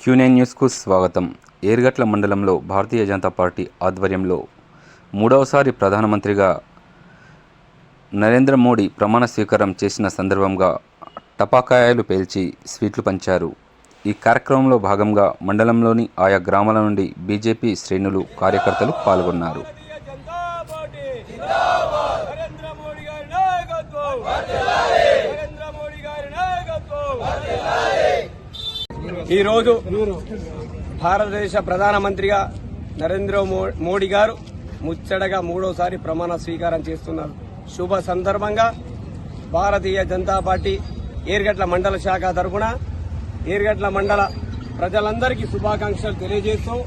Quinine న్యూస్కు స్వాగతం. ఏర్గట్ల మండలంలో భారతీయ జనతా పార్టీ ఆధ్వర్యంలో మూడవసారి ప్రధానమంత్రిగా నరేంద్ర మోడీ ప్రమాణ స్వీకారం చేసిన సందర్భంగా టపాకాయలు పేల్చి స్వీట్లు పంచారు. ఈ కార్యక్రమంలో భాగంగా మండలంలోని ఆయా గ్రామాల నుండి బీజేపీ శ్రేణులు కార్యకర్తలు పాల్గొన్నారు. నరేంద్ర మోడీ గారి నాయకత్వం నరేంద్ర మోడీ గారి నాయకత్వం ఈరోజు భారతదేశ ప్రధానమంత్రిగా నరేంద్ర మో- మోడీ గారు ముచ్చటగా మూడోసారి ప్రమాణ స్వీకారం చేస్తున్నారు. శుభ సందర్భంగా భారతీయ జనతా పార్టీ ఏర్గట్ల మండల శాఖ తరపున ఏర్గట్ల మండల ప్రజలందరికీ శుభాకాంక్షలు తెలియజేస్తూ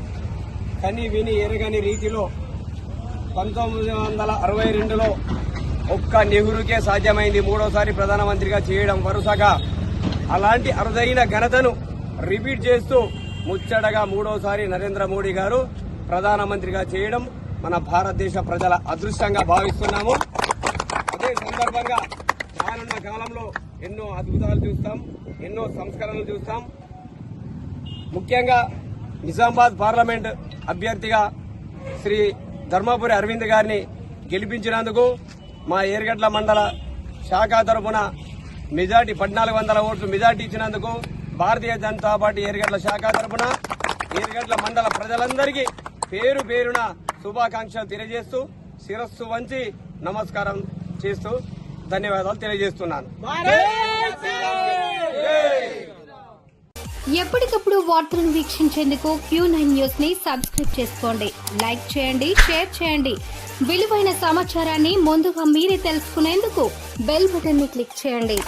కని విని ఎరగని రీతిలో పంతొమ్మిది వందల అరవై రెండులో ఒక్క నెహ్రూకే సాధ్యమైంది. మూడోసారి ప్రధానమంత్రిగా చేయడం వరుసగా. అలాంటి అరుదైన ఘనతను రిపీట్ చేస్తూ ముచ్చటగా మూడోసారి నరేంద్ర మోడీ గారు ప్రధానమంత్రిగా చేయడం మన భారతదేశ ప్రజల అదృష్టంగా భావిస్తున్నాము. అదే సందర్భంగా రానున్న కాలంలో ఎన్నో అద్భుతాలు చూస్తాం ఎన్నో సంస్కరణలు చూస్తాం. ముఖ్యంగా నిజామాబాద్ పార్లమెంట్ అభ్యర్థిగా శ్రీ ధర్మపురి అరవింద్ గారిని గెలిపించినందుకు మా ఏర్గడ్ల మండల శాఖ తరపున మెజార్టీ పద్నాలుగు వందల ఓట్లు మెజార్టీ ఇచ్చినందుకు భారతీయ జనతా పార్టీ ఏర్గడ్ల శాఖ తరపున ఏర్గడ్ల మండల ప్రజలందరికీ పేరు పేరున శుభాకాంక్షలు తెలియజేస్తూ శిరస్సు వంచి నమస్కారం చేస్తూ ధన్యవాదాలు తెలియజేస్తున్నాను. ఎప్పటికప్పుడు వార్తలను వీక్షించేందుకు క్యూ నైన్ న్యూస్ని సబ్స్క్రైబ్ చేసుకోండి. లైక్ చేయండి షేర్ చేయండి. విలువైన సమాచారాన్ని ముందుగా మీరే తెలుసుకునేందుకు బెల్ బటన్ని క్లిక్ చేయండి.